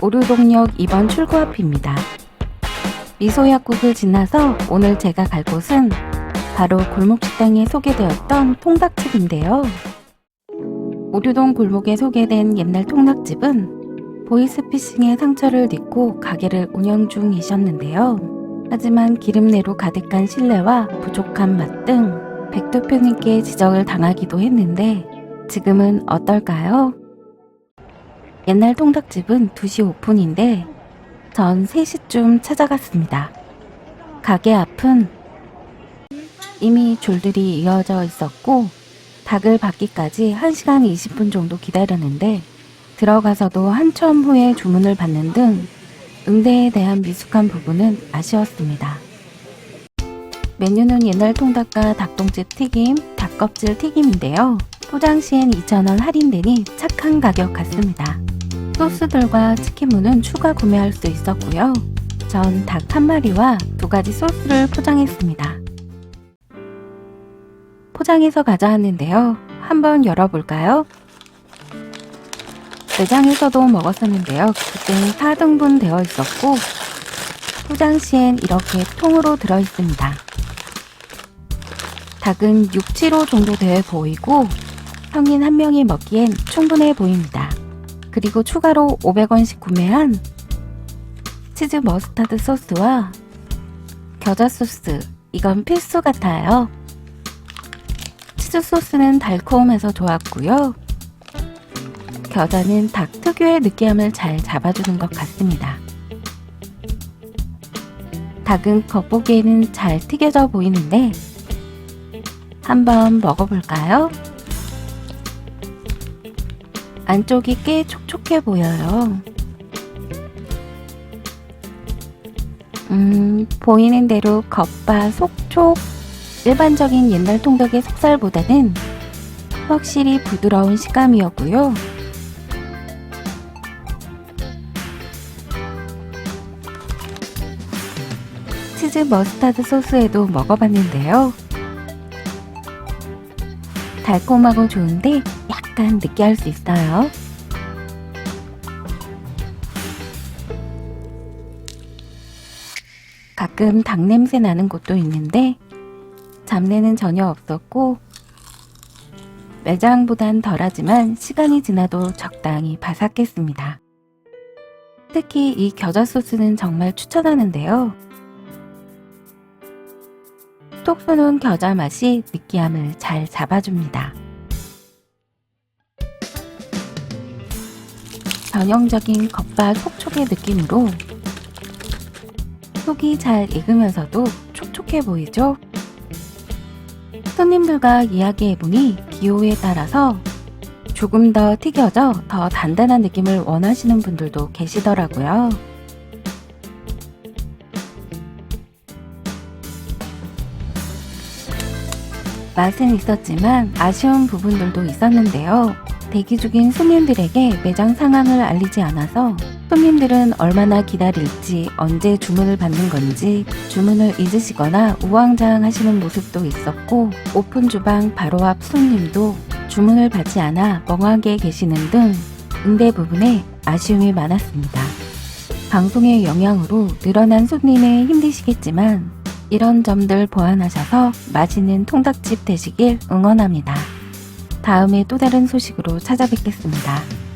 오류동역 2번 출구 앞입니다. 미소약국을 지나서 오늘 제가 갈 곳은 바로 골목식당에 소개되었던 통닭집인데요. 오류동 골목에 소개된 옛날 통닭집은 보이스피싱의 상처를 딛고 가게를 운영 중이셨는데요. 하지만 기름내로 가득한 신뢰와 부족한 맛 등 백도표님께 지적을 당하기도 했는데 지금은 어떨까요? 옛날 통닭집은 2시 오픈인데 전 3시쯤 찾아갔습니다. 가게 앞은 이미 줄들이 이어져 있었고 닭을 받기까지 1시간 20분 정도 기다렸는데 들어가서도 한참 후에 주문을 받는 등 응대에 대한 미숙한 부분은 아쉬웠습니다. 메뉴는 옛날 통닭과 닭똥집 튀김, 닭껍질 튀김인데요. 포장 시엔 2,000원 할인되니 착한 가격 같습니다. 소스들과 치킨무는 추가 구매할 수 있었고요. 전 닭 한 마리와 두 가지 소스를 포장했습니다. 포장해서 가져왔는데요. 한번 열어볼까요? 매장에서도 먹었었는데요. 그때는 4등분 되어 있었고 포장 시엔 이렇게 통으로 들어 있습니다. 닭은 6, 7호 정도 돼 보이고 성인 한 명이 먹기엔 충분해 보입니다. 그리고 추가로 500원씩 구매한 치즈 머스타드 소스와 겨자 소스 이건 필수 같아요. 치즈 소스는 달콤해서 좋았고요. 겨자는 닭 특유의 느끼함을 잘 잡아주는 것 같습니다. 닭은 겉보기에는 잘 튀겨져 보이는데 한번 먹어볼까요? 안쪽이 꽤 촉촉해 보여요. 음, 보이는 대로 겉바 속촉. 일반적인 옛날 통닭의 속살보다는 확실히 부드러운 식감이었고요. 치즈 머스타드 소스에도 먹어봤는데요. 달콤하고 좋은데 약간 느끼할 수 있어요. 가끔 닭 냄새 나는 곳도 있는데 잡내는 전혀 없었고 매장보단 덜하지만 시간이 지나도 적당히 바삭했습니다. 특히 이 겨자 소스는 정말 추천하는데요. 톡 쏘는 겨자 맛이 느끼함을 잘 잡아줍니다. 전형적인 겉바 속촉의 느낌으로 속이 잘 익으면서도 촉촉해 보이죠? 손님들과 이야기해보니 기호에 따라서 조금 더 튀겨져 더 단단한 느낌을 원하시는 분들도 계시더라고요. 맛은 있었지만 아쉬운 부분들도 있었는데요. 대기 중인 손님들에게 매장 상황을 알리지 않아서 손님들은 얼마나 기다릴지 언제 주문을 받는 건지 주문을 잊으시거나 우왕좌왕 하시는 모습도 있었고 오픈 주방 바로 앞 손님도 주문을 받지 않아 멍하게 계시는 등 응대 부분에 아쉬움이 많았습니다. 방송의 영향으로 늘어난 손님에 힘드시겠지만 이런 점들 보완하셔서 맛있는 통닭집 되시길 응원합니다. 다음에 또 다른 소식으로 찾아뵙겠습니다.